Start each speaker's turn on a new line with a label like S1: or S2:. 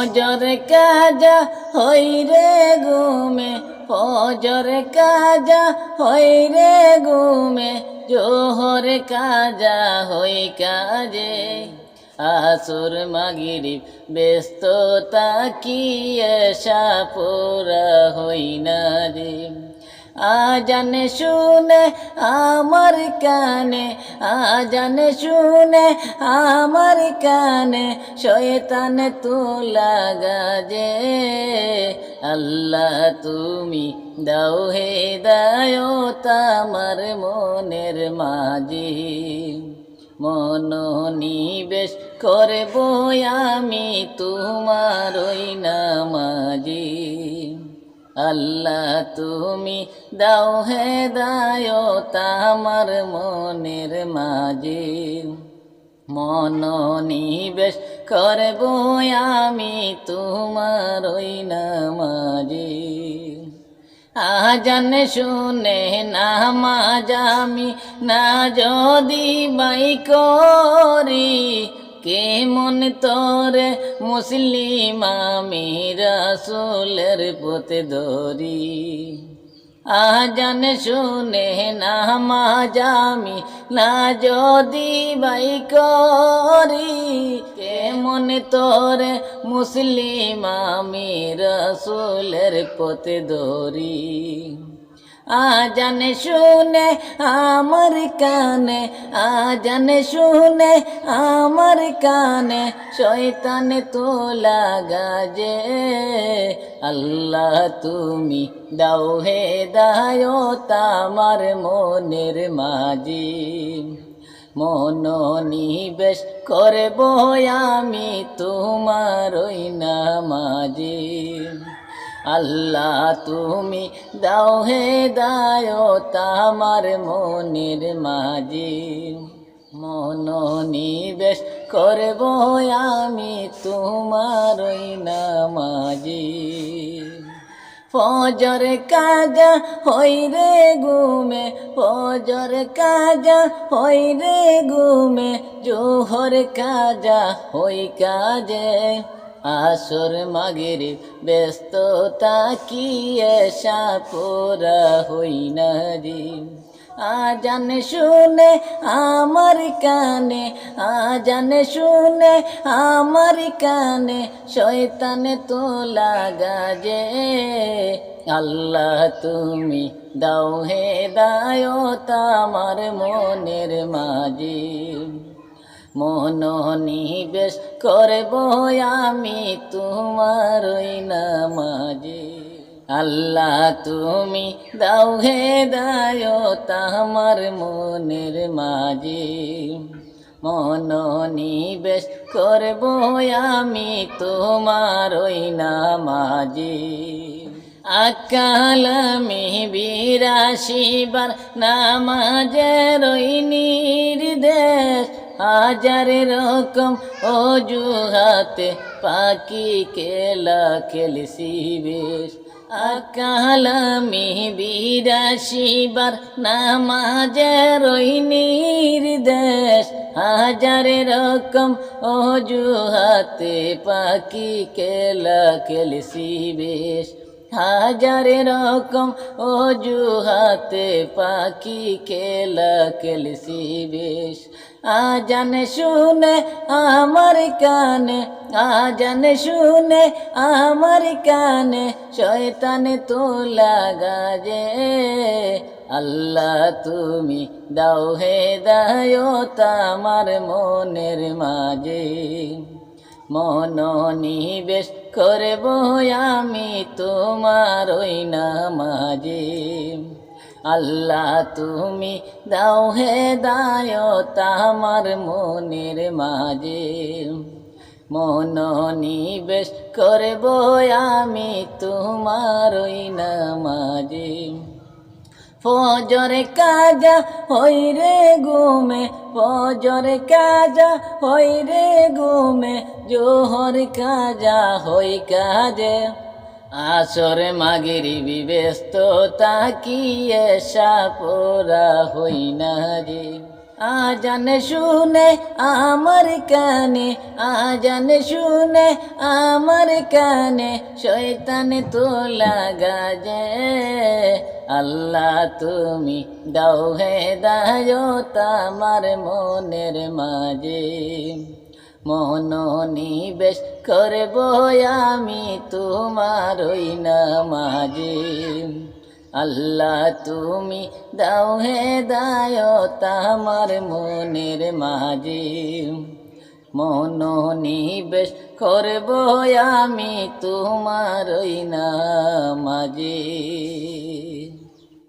S1: ফজর কাজা হই রে ঘুমে, ফজর কাজা হই রে ঘুমে, জোহর কাজা হই কাজে। আসুর মাগিরি ব্যস্ততা কি এসা পোরা হই না রে। আজানে শুনে আমার কানে, আজানে শুনে আমার কানে, শয়তান তো লাগাজে আল্লাহ তুমি দাও হে দায় তামার মনের মাঝে। মনোনিবেশ করব আমি তোমার ওই নামাজি। আল্লাহ, তুমি দাও হে দায় তামার মনের মাঝে। মনোনিবেশ করব আমি তোমার ওই নামাজি। আজান শুনে নামাজ আমি না যদি বাই করি কেমন তোরে মুসলিম আমি রাসুলের পথে ধরি? আজান শুনে নামাজ আমি, না যদি বাই করি? কেমন তোরে মুসলিম আমি রসুলের পথে ধরি? আজান শুনে আমার কানে, আজান শুনে আমার কানে, শয়তান তো লাগাজে আল্লাহ তুমি দাও হে দায় তামার মনের মাঝি। মনোনিবেশ করব আমি তোমার ওই না নামাজি। আল্লাহ, তুমি দাও হে দায় তামার মনের মাঝি। মনোনিবেশ করব আমি তোমার ওই নামাজি। ফজর কাজা হই রে ঘুমে, ফজর কাজা হই রে ঘুমে, জোহর কাজা হই কাজে। আসর মাগের ব্যস্ততা কি এসা পোরা হই না রে। আজান শুনে আমার কানে, আজান শুনে আমার কানে, শয়তান তো লাগা যে। আল্লাহ তুমি দাও হে দায় তামার মনের মাঝে। মনোনিবেশ করব আমি তোমার নামাজে। আল্লাহ তুমি দাও হে দায় তামার মনের মাঝে। মনোনিবেশ করব আমি তোমার ওই নামাজে। আকালামি বিরাশিবার নামাজের ওই নির্দেশ হাজার রকম অজুহাতে পাখি খেলা খেলছি বেশ। আকালামি বিরাশিবার নামাজের ওই নির্দেশ। হাজার রকম অজুহাতে পাখি খেলা খেলছি বেশ। হাজার রকম অজুহাতে পাখি খেলা খেলছি বেশ। আজান শুনে আমার কানে, আজান শুনে আমার কানে, শয়তান তো লাগাজে আল্লাহ তুমি দাও হে দায় তামার মনের মাঝে। মনোনিবেশ করব আমি তোমার ওই না নামাজে। আল্লাহ, তুমি দাও হে দায় তামার মনের মাঝে। মনোনিবেশ করব আমি তোমার ওই নামাজে। ফজর কাজা হই রে ঘুমে, ফজর কাজা হই রে ঘুমে, জোহর কাজা হই কাজে। আসরে মাগিরি ব্যস্ত তাকিয়ে সাপরা হই না রে? আজান শুনে আমার কানে, আজান শুনে আমার কানে, শয়তান তো লাগাজে আল্লাহ তুমি দাও হে দায়ত আমার মনের মাঝে। মনোনিবেশ করব আমি তোমার ওই নামাজে। আল্লাহ তুমি দাও হে দায়ত আমার মনের মাঝে। মনোনিবেশ করব আমি তোমার ওই নামাজে।